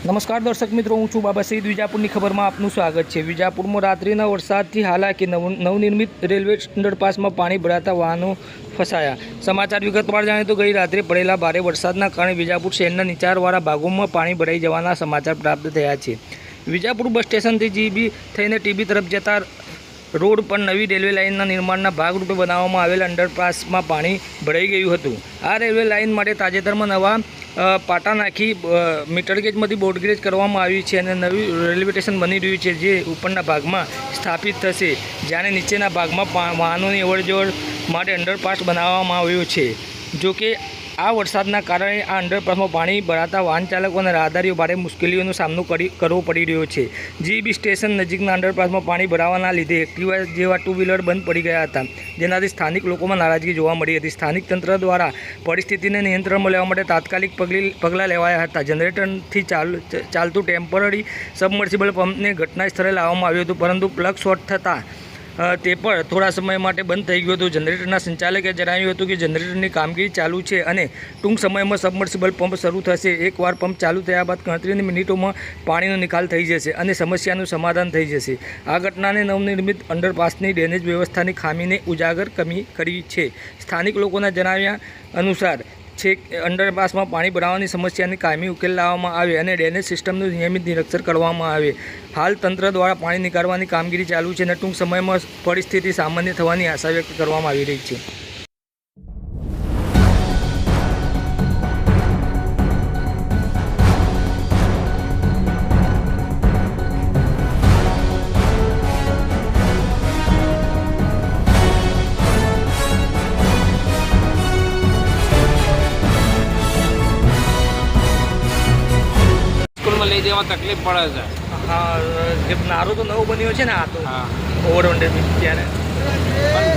નમસ્કાર દર્શક મિત્રો, હું છું બાબા સઈદ. વિજાપુરની ખબરમાં આપનું સ્વાગત છે. વિજાપુરમાં રાત્રિના વરસાદથી હાલાકી નવ, નવનિર્મિત રેલવે અંડરપાસમાં પાણી ભરાતા વાહનો ફસાયા. સમાચાર વિગતવાર જાણીએ તો ગઈ રાત્રે પડેલા ભારે વરસાદના કારણે વિજાપુર શહેરના નીચાણવાળા ભાગોમાં પાણી ભરાઈ જવાના સમાચાર પ્રાપ્ત થયા છે. વિજાપુર બસ સ્ટેશનથી જીબી થઈને ટીબી તરફ જતા રોડ પર નવી રેલવે લાઇનના નિર્માણના ભાગરૂપે બનાવવામાં આવેલ અંડરપાસમાં પાણી ભરાઈ ગયું હતું. આ રેલવે લાઇન માટે તાજેતરમાં નવા પાટા નાખી મીટર ગેજમાંથી બોર્ડગેજ કરવામાં આવી છે અને નવી રેલવે સ્ટેશન બની રહ્યું છે જે ઉપરના ભાગમાં સ્થાપિત થશે જ્યારે નીચેના ભાગમાં વાહનોની અવરજવર માટે અંડરપાસ બનાવવામાં આવ્યો છે. જો કે આ વરસાદના કારણે આ અંડરપાસમાં પાણી ભરાતા વાહન ચાલકો અને રાહદારીઓ ભારે મુશ્કેલીઓનો સામનો કરી કરવો પડી રહ્યો છે. જીબી સ્ટેશન નજીકના અંડરપાસમાં પાણી ભરાવાના લીધે એક્ટિવા જેવા ટુ વ્હીલર બંધ પડી ગયા હતા. જેનાથી સ્થાનિક લોકોમાં નારાજગી જોવા મળી હતી. સ્થાનિક તંત્ર દ્વારા પરિસ્થિતિને નિયંત્રણમાં લેવા માટે તાત્કાલિક પગલી પગલાં લેવાયા હતા. જનરેટરથી ચાલ ચાલતું ટેમ્પરરી સબમર્સિબલ પંપને ઘટના સ્થળે લાવવામાં આવ્યું હતું, પરંતુ પ્લગ શોર્ટ થતાં તે પણ થોડા સમય માટે બંધ થઈ ગયું હતું. જનરેટરના સંચાલકે જણાવ્યું હતું કે જનરેટરની કામગીરી ચાલુ છે અને ટૂંક સમયમાં સબમર્સિબલ પંપ શરૂ થશે. એકવાર પંપ ચાલુ થયા બાદ ગણતરીની મિનિટોમાં પાણીનો નિકાલ થઈ જશે અને સમસ્યાનું સમાધાન થઈ જશે. આ ઘટનાને નવનિર્મિત અંડરપાસની ડ્રેનેજ વ્યવસ્થાની ખામીને ઉજાગર કમી કરી છે. સ્થાનિક લોકોના જણાવ્યા અનુસાર છે અંડરપાસમાં પાણી ભરાવાની સમસ્યાની કાયમી ઉકેલ લાવવામાં આવે અને ડ્રેનેજ સિસ્ટમનું નિયમિત નિરક્ષર કરવામાં આવે. હાલ તંત્ર દ્વારા પાણી નીકાળવાની કામગીરી ચાલુ છે અને ટૂંક સમયમાં પરિસ્થિતિ સામાન્ય થવાની આશા વ્યક્ત કરવામાં આવી રહી છે. સ્કૂલમાં તકલીફ પડે છે. જે નારો તો નવો બન્યો છે ને આ તો હા. ઓવર અંડર ત્યારે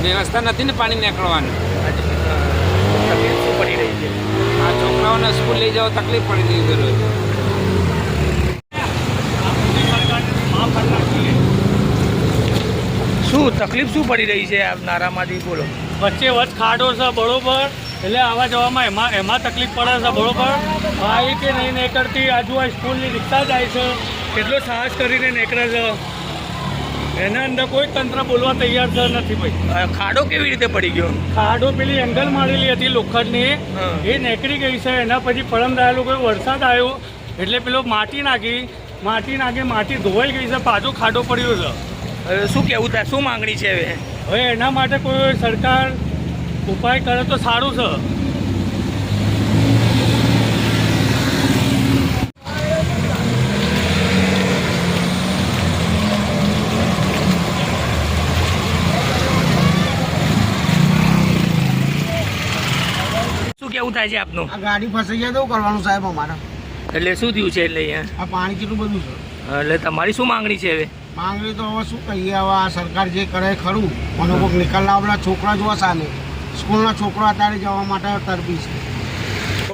વ્યવસ્થા નથી ને પાણી નીકળવાની. તકલીફ શું પડી રહી છે? આ છોકરાઓને સ્કૂલ લઈ જવા તકલીફ પડી રહી છે શું તકલીફ શું પડી રહી છે નારામાંથી બોલો. વચ્ચે વચ ખાડો છે બરોબર. એટલે આવા જવામાં એમાં એમાં તકલીફ પડે છે બરોબર? ભાઈ કે નહીં નીકળતી આજુ આ સ્કૂલની રિક્ષા જાય છે. કેટલો સાહસ કરીને નીકળે છે. એના અંદર કોઈ તંત્ર બોલવા તૈયાર છે નથી ભાઈ. ખાડો કેવી રીતે પડી ગયો? ખાડો પેલી એંગલ મારેલી હતી લોખંડની. એ નીકળી ગઈ છે. એના પછી પરમ દાયેલો કોઈ વરસાદ આવ્યો. એટલે પેલો માટી નાખી. માટી નાખી માટી ધોવાઈ ગઈ છે. પાછો ખાડો પડ્યો છે. શું કેવું થાય? શું માંગણી છે હવે? હવે એના માટે કોઈ સરકાર ઉપાય કરે તો સારું છે. શું કેવું થાય છે આપનું? આ ગાડી ફસાઈ જાય તો શું કરવાનું સાહેબ અમારે? એટલે શું થયું છે એટલે અહીંયા? આ પાણી કેટલું બધું છે? એટલે તમારી શું માંગણી છે હવે? માંગણી તો હવે શું કહીએ હવે આ સરકાર જે કરે ખરું. મને કોઈક નિકાલ છોકરા જોવા સામે. સ્કૂલના છોકરા અત્યારે જવા માટે તરબી છે.